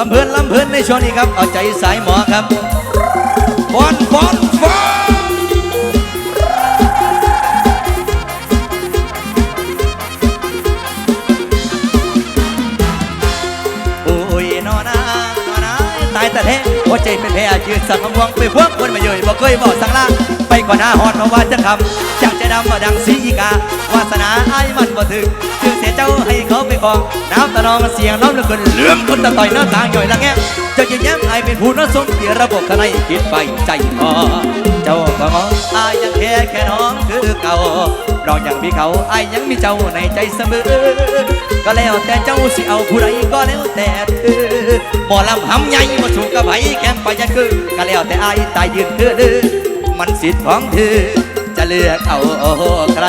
ลำเพลินลำเพลินในช่วงนี้ครับ เอาใจสายหมอครับฟอนฟอน ตายแต่แท้หัวใจเป็นแผลยืนสั่งคำวงไปพวกคนมาเยยบอกเคยบอกสั่งลาไปก่อนหน้าหอดเพราะว่าจะคำจากใจดำมาดังสีอีกาวาสนาไอ้มันบ่ถึงจึงเสียเจ้าให้เขาไปคองน้ำตะนองเสียงน้องเลือเกินเลื่อมคนตะต่อยหน้าต่างย่อยละแงะเจ้ายิ้มแย้มไอ้เป็นผู้น้อสมที่ระบบข้างในคิดไปใจพอเจ้าก็งออายยังแค่แค่น้องคือเก่าเรายังมีเขาไอ้ยังมีเจ้าในใจเสมอ ก็แล้วแต่เจ้าสิเอาผู้ใดก็แล้วแต่เธอบ่ลำหำใหญ่มาสูงกับไผแข่งไปยันคือก็แล้วแต่อ้ายตายยืนเธอเด้อมันสิทธิ์ของเธอ จะเลือกเอาใคร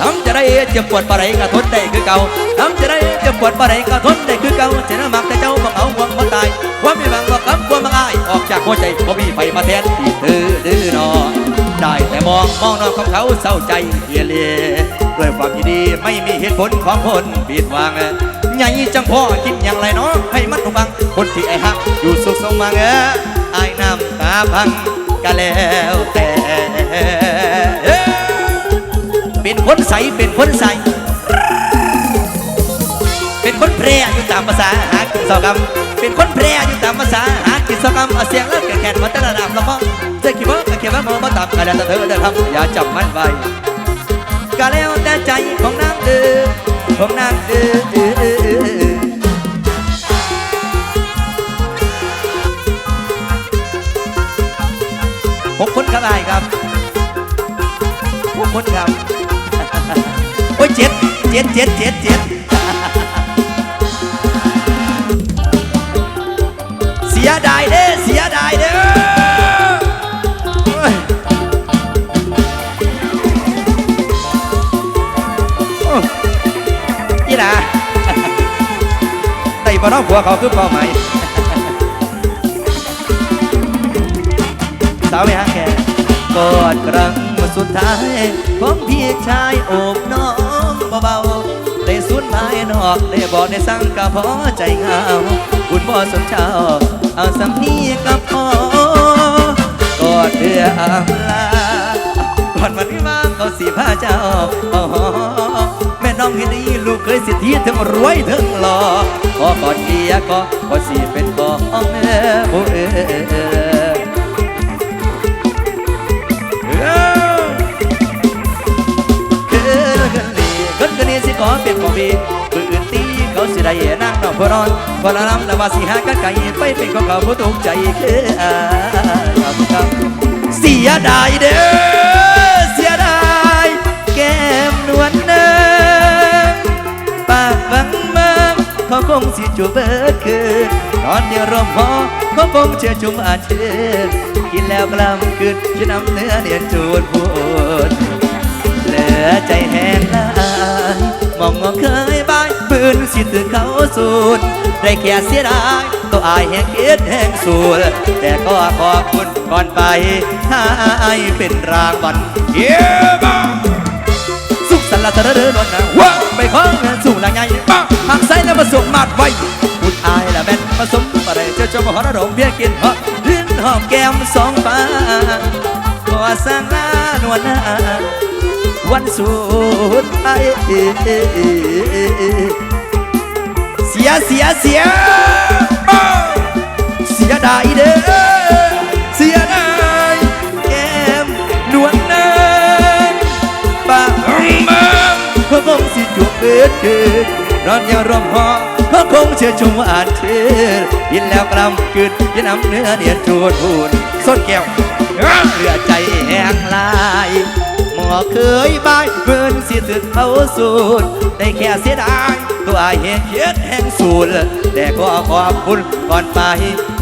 ทำจะได้เจ็บปวดปะไรก็ทนได้คือเก่าทำจะได้เจ็บปวดปะไรก็ทนได้คือเก่าเจนมักแต่เจ้าบังเอาหวังบ่ตายความมีบังบ่กำความบังอายออกจากหัวใจบ่มีไฟมาแทนที่เธอดื้อนอได้แต่มองมองนองของเขาเศร้าใจเฮียเลีย ด้วยความยินดีไม่มีเหตุผลของคนผิดหวังใหญ่จังพ่อคิดอย่างไรเนาะให้มันถูกบังคนที่ไอ้ฮักอยู่สุขสมหวังไอ้น้ำตาพังก็แล้วแต่เป็นคนใสเป็นคนใสเป็นคนแพร่อยู่ตามภาษาหากินสอกรรมเป็นคนแพร่อยู่ตามภาษาหากินสอกรรมเอาเสียงเลิกแข่งมาตั้งระดับละพ่อจะคิดว่าก็คิดว่ามันมาตามกันแล้วแต่เธอเดินทำอย่าจับมันไว้ ก็แล้วแต่ใจของนางเดือของนางเดือหกคนครับไอ้ครับหกคนครับ โอ้ยเจ็ดเจ็ดเจ็ดเจ็ดเจ็ดเสียดายเด้เสียดายเด้ บ่น้องผัวเขาคือเป้าหมายสาวไม่ฮักแกกอดครั้งสุดท้ายของพี่ชายโอบน้องเบาๆได้สุดหมายนอกได้บอกได้สั่งก็พอใจเหงาคุณพ่อสมเจ้า เอาสำนีกับพ่อกอดเพื่ออำลาก่อนวันนี้มาเขาสีผ้าเจ้าอ๋อ น้องเห็นดีลูกเคยสิทธิทั้งรวยทั้งหล่อขอก่อดเกียก็ก็สีเป็นของแม่ผู้เอกันดีคนกันนี้สิขอเป็นของพี่คืนตีเขาสิได้นั่งนอกพอนอนพอละน้ำละว่าสิหากันไก่ไปเป็นของเขาผู้ถูกใจคืออาครับเสียดายเด้อ จูเบิดคืนนอนเดียวรวมพอเขาคงเชื่อจุมอาเชื่อกินแล้วกลำคืนจะนำเนื้อเนียนจูดพูดเหลือใจแห้งลายมองมองเคยบายปืนสิถือเขาสูดได้แค่เสียดายตัวอายแห้งเกียดแห้งสูดแต่ก็ขอบคุณก่อนไปให้เป็นรางวัลเยี่ยม ละเธอเดินวันนะว้าไปของเงินสู่ละไงบ้าหักใส่แล้วมาส่งมาดไว้พูดอายละแม่นผสมอะไรเจ้าเจ้าบ่หอระดมเพียกินหอลิ้นหอมแก้มสองฟ้าก็สร้างลานวลนาวันสุดท้ายเสียเสียเสียเสียดายเด้อ ดเกิดนอนอย่ารอมหอเขาคงเชื่อชมอ่านเชื่อยินแล้วกลำกึดยินน้ำเนื้อเนียนจูดพูนส้นแก้วเหลือใจแห้งลายหมอเคยบายเพื่อนสิถึกเขาสูดได้แค่เสียดายตัวอายแห้งเขียดแห้งสูดแต่ก็ขอบคุณก่อนไป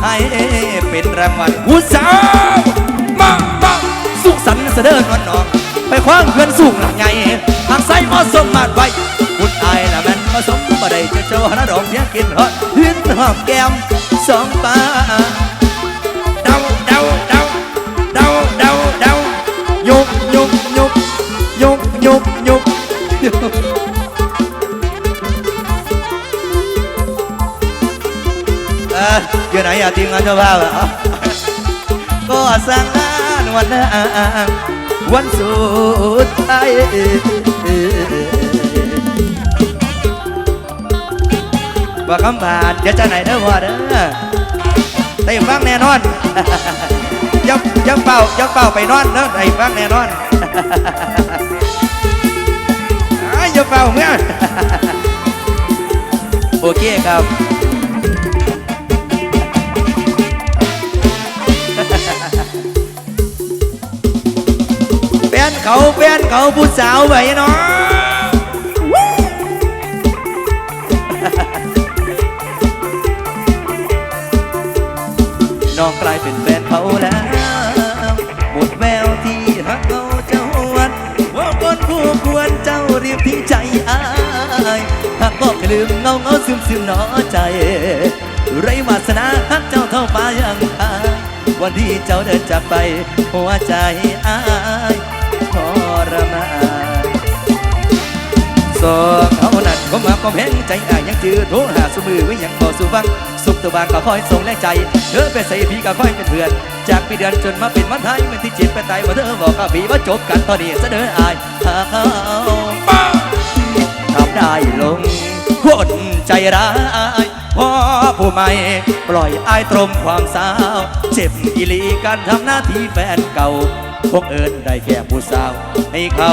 ให้เป็นรางวัลผู้สาวมามาสุขสันต์เสด็จวันนองไปคว้างเพื่อนสูงหลังไง หากใส่เหมาะสมมาดไว้คุณอายละแม่นมาสมบ่ได้จะเจ้าหน้าดอกเพียงกินหอดหินหอบแก้มสองตาเดาเดาเดาเดาเดาเดายุกยุกยุกยุกยุกยุบเออยู่ไหนอะทีมงานเจ้าภาพอะก็สั่งงานวันนั้น วันสุดท้ายว่าคำผ่านเดี๋ยวจะไหนเด้อพ่อเด้อได้ฟังแน่นอนยับยับเป่ายับเป่าไปนอนเด้อได้ฟังแน่นอนอ้ายอย่าเป่าเมื่อโอเคครับ เขาแฟนเขาผู้สาวไว้เนาะน้องกลายเป็นแฟนเขาแล้ว หมดแววที่หักเอาเจ้าวันว่าคนคู่ควรเจ้าเรียบทิ้งใจอายหากบอกลืมเงาเงาซึมซึมหนอใจ ไรวาสนาหักเจ้าเท่าฟ้ายังอายวันที่เจ้าเดินจากไป หัวใจอาย รมาสอเขานั่นก็มาก็แพงใจอายยังจือโทรหาสมือไว้ยังบ่สู่ฟังสุขตัวบางก็คอยส่งแรงใจ เธอไปใส่พี่ก็คอยเป็นเพื่อน จากปีเดือนจนมาเป็นวันไทยมันที่เจ็บไปตายว่าเธอบอกกับพี่ว่าจบกันตอนนี้เสนออายหาเขาทำได้ลงคนใจร้ายพราะผู้ใหม่ปล่อยอายตรมความสาว เจ็บอีหลีการทำหน้าที่แฟนเก่า พวกเอิญได้แค่ผู้สาว ให้เขา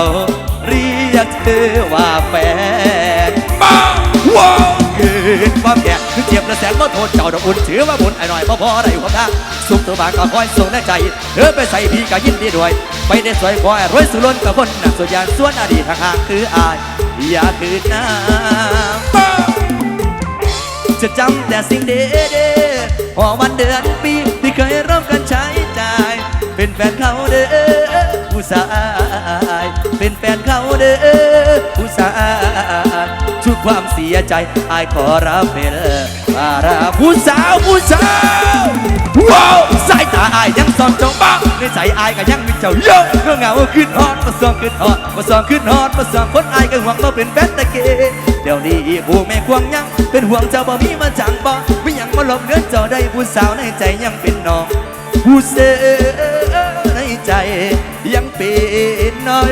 เรียกเธอว่าแฟนบ้าว้าวเกิดความแก่คือเจ็บและแสนว่าโทษเจ้าดอกอุ่นถือว่าบุญไอ้หน่อยพอพอได้อยู่กับทางสุขตัวบางก็คอยส่งแรงใจเธอไปใส่พี่ก็ยินดีด้วย ไปได้สวยคอยรวยสุรนกับคนหนักส่วนยานส่วนอดีตห่างคืออาย อย่าคืนน้ำจะจำแต่สิ่งเด็ดๆพอวันเดือนปีที่เคยร่วมกันใช้ เป็นแฟนเขาเด้อผู้สายเป็นแฟนเขาเด้อผู้สายทุกความเสียใจอายขอรับเป็นภาระผู้สาวผู้สาวว้าวสายตาอายยังส่องจ้องบ้างในใจอายก็ยังมีเจ้าเยอะเรื่องเหงาขึ้นฮอดมาสองขึ้นฮอดมาสองขึ้นฮอดมาสองคนอายก็หวังมาเป็นแฟนตะเกเดี๋ยวนี้ผู้แม่ควงยังเป็นห่วงเจ้าบ่มีมาจังบ่ไม่ยังมาหลบเลือนเจ้าได้ผู้สาวในใจยังเป็นน้องผู้เสือ ใจยังป็นน้อย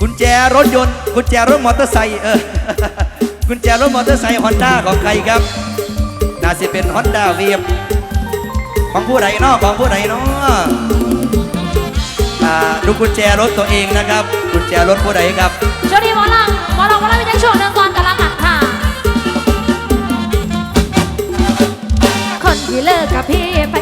กุญแจรถยนต์ กุญแจรถมอเตอร์ไซค์เออกุญแจรถมอเตอร์ไซค์ฮอนด้าของใครครับ น่าจะเป็นฮอนด้าเวียบของผู้ใดเนาะของผู้ใดเนาะ่าดูกุญแจรถตัวเองนะครับกุญแจรถผู้ใดครับช่วงนี้หมอลำหมอลำหมอลำเป็นช่วงเรื่องก่อนกันละกันค่ะ คนที่เลิกกับพี่ไป